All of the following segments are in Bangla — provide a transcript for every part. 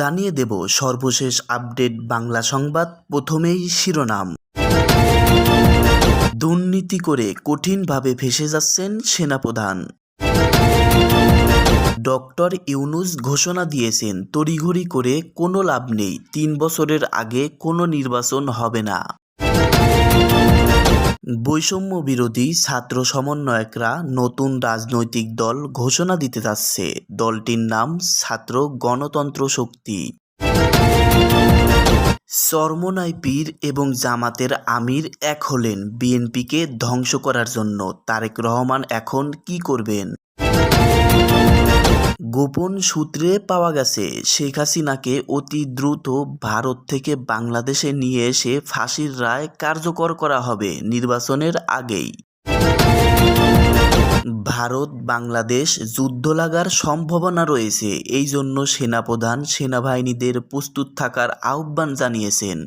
জানিয়ে দেব সর্বশেষ আপডেট বাংলা সংবাদ, প্রথমেই শিরোনাম। দুর্নীতি করে কঠিনভাবে ফেসে যাচ্ছেন সেনাপ্রধান। ডক্টর ইউনুস ঘোষণা দিয়েছেন, তড়িঘড়ি করে কোনো লাভ নেই, তিন বছরের আগে কোনো নির্বাচন হবে না। বৈষম্য বিরোধী ছাত্র সমন্বয়করা নতুন রাজনৈতিক দল ঘোষণা দিতে যাচ্ছে। দলটির নাম ছাত্র গণতন্ত্র শক্তি। চরমনাই পীর এবং জামাতের আমির এক হলেন বিএনপিকে ধ্বংস করার জন্য। তারেক রহমান এখন কি করবেন? গোপন সূত্রে পাওয়া গেছে, শেখ হাসিনাকে অতি দ্রুত ভারত থেকে বাংলাদেশে নিয়ে এসে ফাঁসির রায় কার্যকর করা হবে নির্বাচনের আগেই। ভারত, বাংলাদেশ যুদ্ধ লাগার সম্ভাবনা রয়েছে এই জন্য সেনাপ্রধান সেনাবাহিনীদের প্রস্তুত থাকার আহ্বান জানিয়েছেন।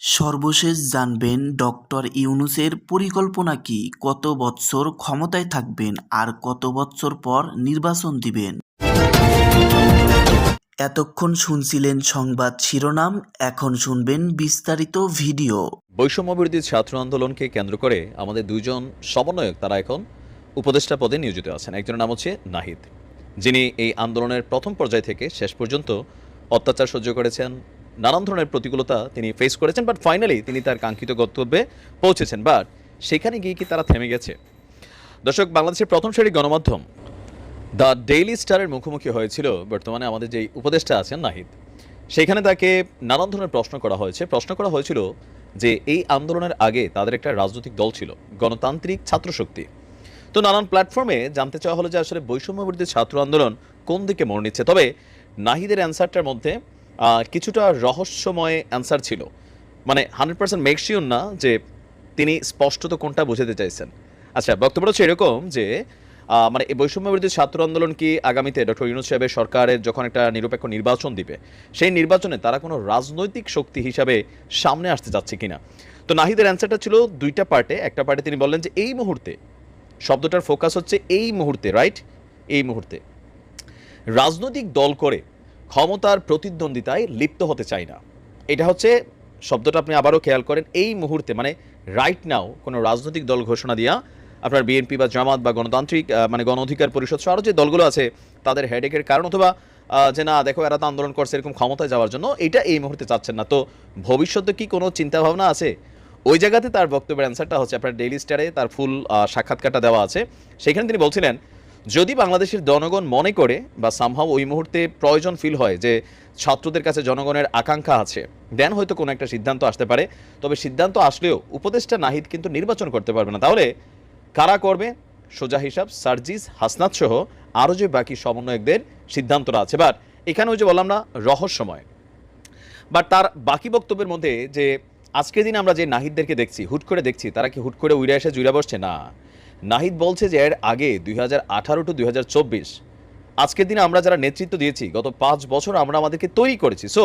সর্বশেষ জানবেন ডক্টর ইউনুসের পরিকল্পনা কি? কত বৎসর ক্ষমতায় থাকবেন আর কত বৎসর পর নির্বাচন দিবেন? এতক্ষণ শুনছিলেন সংবাদ শিরোনাম, এখন শুনবেন বিস্তারিত ভিডিও। বৈষম্য বিরোধী ছাত্র আন্দোলনকে কেন্দ্র করে আমাদের দুজন সমন্বয়ক তারা এখন উপদেষ্টা পদে নিয়োজিত আছেন। একজনের নাম হচ্ছে নাহিদ। যিনি এই আন্দোলনের প্রথম পর্যায় থেকে শেষ পর্যন্ত অত্যাচার সহ্য করেছেন নানান ধরনের প্রতিকূলতা তিনি ফেস করেছেন বাট ফাইনালি তিনি তার কাঙ্ক্ষিত গন্তব্যে পৌঁছেছেন। বাট সেখানে গিয়ে কি তারা থেমে গেছে? দর্শক, বাংলাদেশের প্রথম সারির গণমাধ্যম, দ্য ডেইলি স্টারের মুখোমুখি হয়েছিল বর্তমানে আমাদের যে উপদেষ্টা আছেন নাহিদ। সেখানে তাকে নানান ধরনের প্রশ্ন করা হয়েছে। প্রশ্ন করা হয়েছিল যে এই আন্দোলনের আগে তাদের একটা রাজনৈতিক দল ছিল, গণতান্ত্রিক ছাত্র শক্তি তো নানান প্ল্যাটফর্মে জানতে চাওয়া হলো যে আসলে বৈষম্য বিরোধী ছাত্র আন্দোলন কোন দিকে মোড় নিচ্ছে? তবে নাহিদের অ্যান্সারটার মধ্যে কিছুটা রহস্যময় অ্যান্সার ছিল। মানে হান্ড্রেড পার্সেন্ট মেকশিওর না যে তিনি স্পষ্টত কোনটা বোঝাতে চাইছেন। আচ্ছা বক্তব্য হচ্ছে এরকম যে মানে এই বৈষম্য বিরোধী ছাত্র আন্দোলন কি আগামীতে ডক্টর ইউনুস সাহেবের সরকারের যখন একটা নিরপেক্ষ নির্বাচন দিবে, সেই নির্বাচনে তারা কোনো রাজনৈতিক শক্তি হিসাবে সামনে আসতে যাচ্ছে কিনা? তো নাহিদের অ্যান্সারটা ছিল দুইটা পার্টে। একটা পার্টে তিনি বললেন যে, এই মুহূর্তে, শব্দটার ফোকাস হচ্ছে এই মুহূর্তে রাইট এই মুহূর্তে। রাজনৈতিক দল করে ক্ষমতার প্রতিদ্বন্দ্বিতায় লিপ্ত হতে চাই না। এটা হচ্ছে, শব্দটা আপনি আবারও খেয়াল করেন, এই মুহূর্তে মানে রাইট নাও কোনো রাজনৈতিক দল ঘোষণা দিয়া আপনার বিএনপি বা জামাত বা গণতান্ত্রিক মানে গণ অধিকার পরিষদ সহ আরও যে দলগুলো আছে, তাদের হেডেকের কারণ অথবা যে না, দেখো এরা তো আন্দোলন করছে এরকম ক্ষমতায় যাওয়ার জন্য, এটা এই মুহূর্তে চাচ্ছেন না। তো ভবিষ্যতে কি কোনো চিন্তাভাবনা আছে? ওই জায়গাতে তার বক্তব্যের অ্যান্সারটা হচ্ছে আপনার ডেইলি স্টারে তার ফুল সাক্ষাৎকারটা দেওয়া আছে। সেখানে তিনি বলছিলেন যদি বাংলাদেশের জনগণ মনে করে বা সামহাও ওই মুহূর্তে প্রয়োজন ফিল হয় যে ছাত্রদের কাছে জনগণের আকাঙ্ক্ষা আছে দেন হয়তো কোনো একটা সিদ্ধান্ত আসতে পারে। তবে সিদ্ধান্ত আসলেও উপদেষ্টা নাহিদ কিন্তু নির্বাচন করতে পারবে না। তাহলে কারা করবে? সোজা হিসাব, সার্জিস, হাসনাত সহ আরও যে বাকি সমন্বয়কদের সিদ্ধান্তটা আছে। বাট এখানে ওই যে বললাম না, রহস্যময়। বাট তার বাকি বক্তব্যের মধ্যে যে আজকের দিন আমরা যে নাহিদদেরকে দেখছি, হুট করে দেখছি, তারা কি হুট করে উড়ে এসে জুড়ে বসছে? না। নাহিদ বলছে যে এর আগে দুই হাজার আঠারো টু দুই হাজার চব্বিশ, আজকের দিনে আমরা যারা নেতৃত্ব দিয়েছি, গত পাঁচ বছর আমরা আমাদেরকে তৈরি করেছি। সো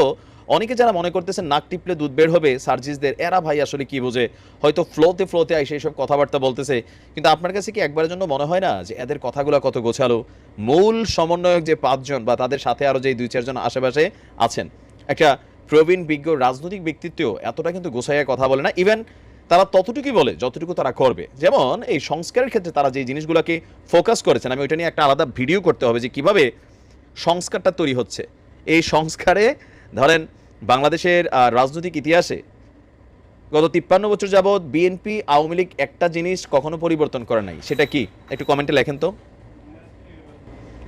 অনেকে যারা মনে করতেছেন নাক টিপলে দুধ বের হবে, সার্জিসদের এরা ভাই আসলে কি বোঝে? হয়তো ফ্লোতে ফ্লোতে আইসে এইসব কথাবার্তা বলতেছে, কিন্তু আপনার কাছে কি একবারের জন্য মনে হয় না যে এদের কথাগুলো কত গোছালো? মূল সমন্বয়ক যে পাঁচজন বা তাদের সাথে আরও যে দুই, চারজন আশেপাশে আছেন, একটা প্রবীণ, বিজ্ঞ, রাজনৈতিক ব্যক্তিত্ব এতটা কিন্তু গোছাইয়া কথা বলে না। ইভেন তারা ততটুকুই বলে, যতটুকু তারা করবে। যেমন এই সংস্কারের ক্ষেত্রে তারা যে জিনিসগুলোকে ফোকাস করেছেন, আমি ওইটা নিয়ে একটা আলাদা ভিডিও করতে হবে যে কীভাবে সংস্কারটা তৈরি হচ্ছে। এই সংস্কারে ধরেন বাংলাদেশের রাজনৈতিক ইতিহাসে গত তিপ্পান্ন বছর যাবৎ বিএনপি আওয়ামী লীগ একটা জিনিস কখনো পরিবর্তন করে নাই। সেটা কি? একটু কমেন্টে লেখেন তো।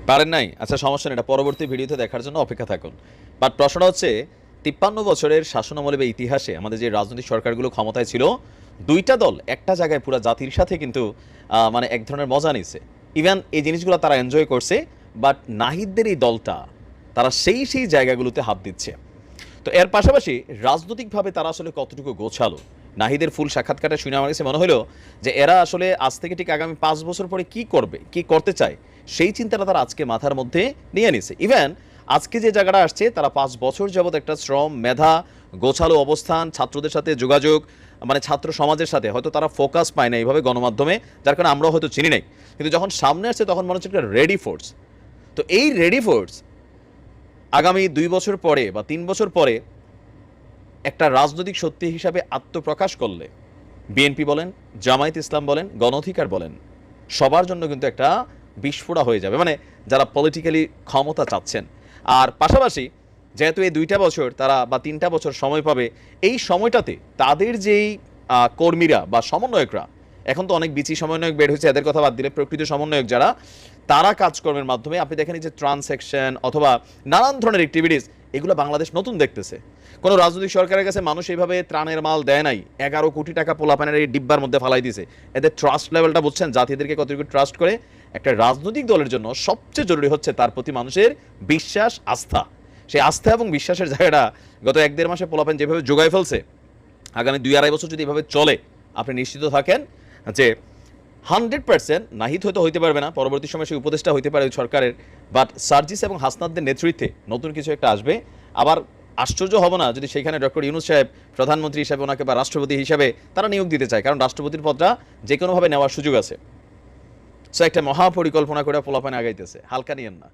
পারেন নাই? আচ্ছা সমস্যা নেই, এটা পরবর্তী ভিডিওতে দেখার জন্য অপেক্ষা থাকুন। বাট প্রশ্ন হচ্ছে তিপ্পান্ন বছরের শাসনামলে বা ইতিহাসে আমাদের যে রাজনৈতিক সরকারগুলো ক্ষমতায় ছিল, দুইটা দল, একটা জায়গায় পুরো জাতির সাথে কিন্তু মানে এক ধরনের মজা নিছে ইভেন এই জিনিসগুলো তারা এনজয় করছে বাট নাহিদদের এই দলটা, তারা সেই সেই জায়গাগুলোতে হাত দিচ্ছে। তো এর পাশাপাশি রাজনৈতিকভাবে তারা আসলে কতটুকু গোছালো? নাহিদের ফুল সাক্ষাৎকারটা শুনে আমার কাছে মনে হলো যে এরা আসলে আজ থেকে ঠিক আগামী পাঁচ বছর পরে কি করবে, কি করতে চায়, সেই চিন্তাটা তারা আজকে মাথার মধ্যে নিয়ে নিছে ইভেন আজকে যে জায়গাটা আসছে, তারা পাঁচ বছর যাবত একটা শ্রম, মেধা, গোছালো অবস্থান, ছাত্রদের সাথে যোগাযোগ মানে ছাত্র সমাজের সাথে। হয়তো তারা ফোকাস পায় না এইভাবে গণমাধ্যমে, যার কারণে আমরাও হয়তো চিনি নাই। কিন্তু যখন সামনে আসছে, তখন মনে হচ্ছে একটা রেডি ফোর্স তো এই রেডি ফোর্স আগামী দুই বছর পরে বা তিন বছর পরে একটা রাজনৈতিক সত্যি হিসাবে আত্মপ্রকাশ করলে বিএনপি বলেন, জামায়াত ইসলাম বলেন, গণ অধিকার বলেন, সবার জন্য কিন্তু একটা বিস্ফোরা হয়ে যাবে। মানে যারা পলিটিক্যালি ক্ষমতা চাচ্ছেন আর পাশাপাশি যেহেতু এই দুইটা বছর তারা বা তিনটা বছর সময় পাবে, এই সময়টাতে তাদের যেই কর্মীরা বা সমন্বয়করা, এখন তো অনেক বিচি সমন্বয়ক বের হয়েছে, এদের কথা বাদ দিলে প্রকৃত সমন্বয়ক যারা, তারা কাজকর্মের মাধ্যমে, আপনি দেখেন যে ট্রানস্যাকশন অথবা নানান ধরনের অ্যাক্টিভিটিস এগুলো বাংলাদেশ নতুন দেখতেছে। কোনো রাজনৈতিক সরকারের কাছে মানুষ এইভাবে ত্রাণের মাল দেয় নাই, এগারো কোটি টাকা পোলাপানের এই ডিব্বার মধ্যে ফালাই দিছে এদের ট্রাস্ট লেভেলটা বুঝছেন, জাতিদেরকে কতটুকু ট্রাস্ট করে একটা রাজনৈতিক দলের জন্য সবচেয়ে জরুরি হচ্ছে তার প্রতি মানুষের বিশ্বাস, আস্থা। সেই আস্থা এবং বিশ্বাসের জায়গাটা গত এক দেড় মাসে পোলাপান যেভাবে যোগায় ফেলছে, আগামী দুই আড়াই বছর যদি এভাবে চলে, আপনি নিশ্চিত থাকেন যে হান্ড্রেড পার্সেন্ট নাহিদ হয়তো হইতে পারবে না, পরবর্তী সময় সেই উপদেষ্টা হইতে পারে সরকারের। বাট সার্জিস এবং হাসনাদদের নেতৃত্বে নতুন কিছু একটা আসবে। আবার আশ্চর্য হব না যদি সেখানে ডক্টর ইউনুস সাহেব প্রধানমন্ত্রী হিসাবে ওনাকে বা রাষ্ট্রপতি হিসাবে তারা নিয়োগ দিতে চায়, কারণ রাষ্ট্রপতির পদটা যে কোনোভাবে নেওয়ার সুযোগ আছে। সো একটা মহাপরিকল্পনা করে পোলাপানে আগাইতেছে। হালকা নিয়েন না।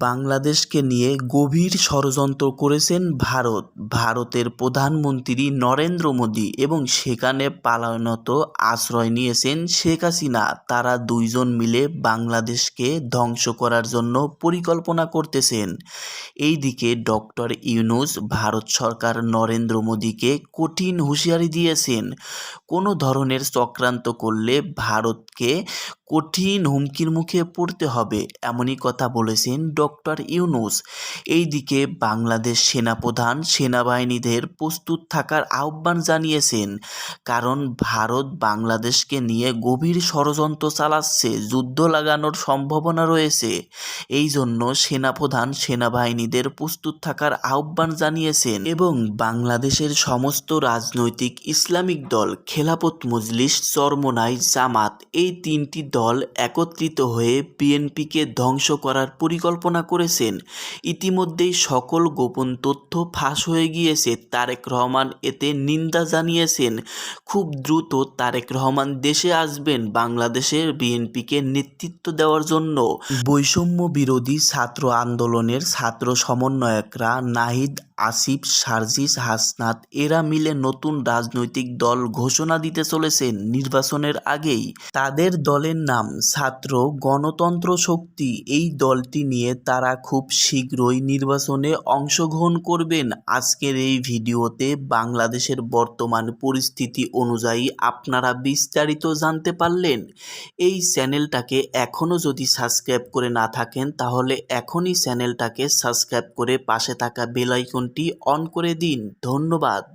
বাংলাদেশকে নিয়ে গভীর ষড়যন্ত্র করেছেন ভারত। ভারতের প্রধানমন্ত্রী নরেন্দ্র মোদী এবং সেখানে পালায়নত আশ্রয় নিয়েছেন শেখ হাসিনা। তারা দুইজন মিলে বাংলাদেশকে ধ্বংস করার জন্য পরিকল্পনা করতেছেন। এইদিকে ডক্টর ইউনুস ভারত সরকার নরেন্দ্র মোদীকে কঠিন হুঁশিয়ারি দিয়েছেন। কোনো ধরনের চক্রান্ত করলে ভারতকে কঠিন হুমকির মুখে পড়তে হবে, এমনই কথা বলেছেন ডক্টর ইউনুস। এইদিকে বাংলাদেশ সেনাপ্রধান সেনাবাহিনীদের প্রস্তুত থাকার আহ্বান জানিয়েছেন, কারণ ভারত বাংলাদেশকে নিয়ে গভীর ষড়যন্ত্র চালাচ্ছে, যুদ্ধ লাগানোর সম্ভাবনা রয়েছে। এই জন্য সেনাপ্রধান সেনাবাহিনীদের প্রস্তুত থাকার আহ্বান জানিয়েছেন এবং বাংলাদেশের সমস্ত রাজনৈতিক ইসলামিক দল খেলাপত মজলিস, চরমোনাই, জামাত এই তিনটি দল একত্রিত হয়ে বিএনপিকে ধ্বংস করার পরিকল্পনা করেছেন। ইতিমধ্যেই সকল গোপন তথ্য ফাঁস হয়ে গিয়েছে, তারেক রহমান এতে নিন্দা জানিয়েছেন। খুব দ্রুত তারেক রহমান দেশে আসবেন বাংলাদেশের বিএনপিকে নেতৃত্ব দেওয়ার জন্য। বৈষম্য বিরোধী ছাত্র আন্দোলনের ছাত্র সমন্বয়করা নাহিদ, আসিফ, সার্জিস, হাসনাত, এরা মিলে নতুন রাজনৈতিক দল ঘোষণা দিতে চলেছেন নির্বাচনের আগেই। তাদের দলের নাম ছাত্র গণতন্ত্র শক্তি। এই দলটি নিয়ে তারা খুব শীঘ্রই নির্বাচনে অংশগ্রহণ করবেন। আজকের এই ভিডিওতে বাংলাদেশের বর্তমান পরিস্থিতি অনুযায়ী আপনারা বিস্তারিত জানতে পারলেন। এই চ্যানেলটাকে এখনও যদি সাবস্ক্রাইব করে না থাকেন, তাহলে এখনই চ্যানেলটাকে সাবস্ক্রাইব করে পাশে থাকা বেল আইকনটি অন করে দিন। ধন্যবাদ।